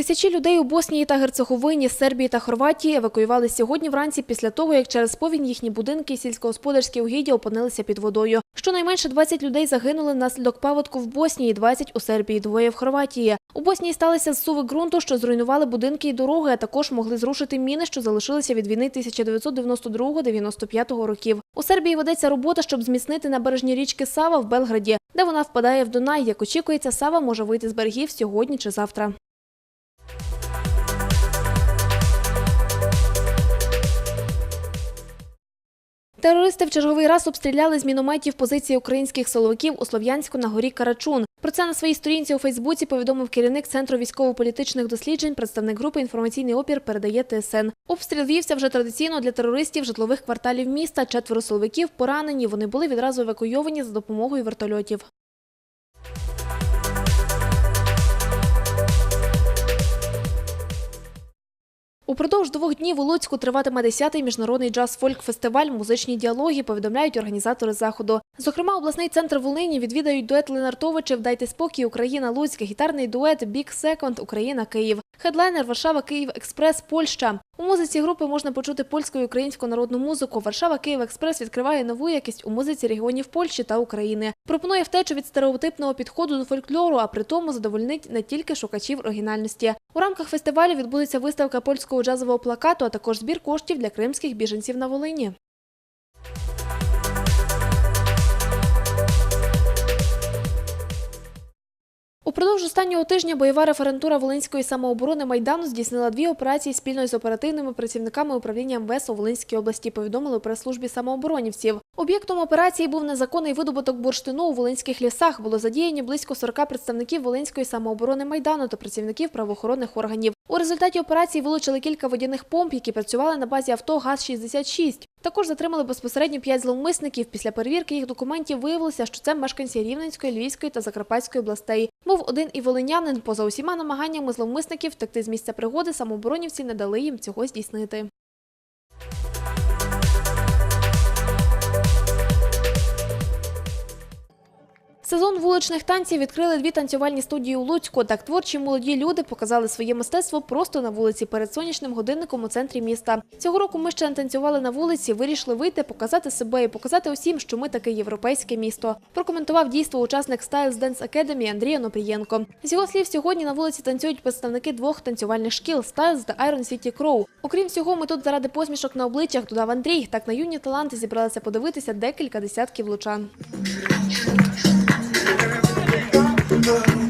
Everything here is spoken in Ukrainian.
Тисячі людей у Боснії та Герцеговині, Сербії та Хорватії евакуювали сьогодні вранці після того, як через повінь їхні будинки і сільськогосподарські угіддя опинилися під водою. Щонайменше 20 людей загинули внаслідок паводку в Боснії, 20 у Сербії, двоє в Хорватії. У Боснії сталися зсуви ґрунту, що зруйнували будинки і дороги, а також могли зрушити міни, що залишилися від війни 1992-95 років. У Сербії ведеться робота, щоб зміцнити набережні річки Сава в Белграді, де вона впадає в Дунай. Як очікується, Сава може вийти з берегів сьогодні чи завтра. Терористи в черговий раз обстріляли з мінометів позиції українських силовиків у Слов'янську на горі Карачун. Про це на своїй сторінці у Фейсбуці повідомив керівник Центру військово-політичних досліджень. Представник групи інформаційний опір передає ТСН. Обстріл вівся вже традиційно для терористів житлових кварталів міста. Четверо силовиків поранені. Вони були відразу евакуйовані за допомогою вертольотів. Упродовж двох днів у Луцьку триватиме 10-й міжнародний джаз-фольк-фестиваль «Музичні діалоги», повідомляють організатори заходу. Зокрема, обласний центр Волині відвідають дует Ленартовичів «Дайте спокій, Україна, Луцьк», гітарний дует «Бік Секонд, Україна, Київ», хедлайнер Варшава, Київ, Експрес, Польща. У музиці групи можна почути польську і українську народну музику. Варшава, Київ, Експрес відкриває нову якість у музиці регіонів Польщі та України. Пропонує втечу від стереотипного підходу до фольклору, а при тому задовольнить не тільки шукачів оригінальності. У рамках фестивалю відбудеться виставка польського джазового плакату, а також збір коштів для кримських біженців на Волині. Упродовж останнього тижня бойова референтура Волинської самооборони Майдану здійснила дві операції спільно з оперативними працівниками управління МВС у Волинській області, повідомили у прес-службі самооборонівців. Об'єктом операції був незаконний видобуток бурштину у волинських лісах. Було задіяні близько 40 представників Волинської самооборони Майдану та працівників правоохоронних органів. У результаті операції вилучили кілька водяних помп, які працювали на базі авто ГАЗ-66. Також затримали безпосередньо п'ять зловмисників. Після перевірки їх документів виявилося, що це мешканці Рівненської, Львівської та Закарпатської областей. Був один і волинянин. Поза усіма намаганнями зловмисників втекти з місця пригоди, самооборонівці не дали їм цього здійснити. Сезон вуличних танців відкрили дві танцювальні студії у Луцьку. Так творчі молоді люди показали своє мистецтво просто на вулиці перед сонячним годинником у центрі міста. Цього року ми ще не танцювали на вулиці, вирішили вийти, показати себе і показати усім, що ми таке європейське місто. Прокоментував дійство учасник Styles Dance Academy Андрій Онопрієнко. З його слів, сьогодні на вулиці танцюють представники двох танцювальних шкіл Styles та Iron City Crow. Окрім всього, ми тут заради посмішок на обличчях, додав Андрій. Так на юні таланти зібралися подивитися декілька десятків лучан. Senhor.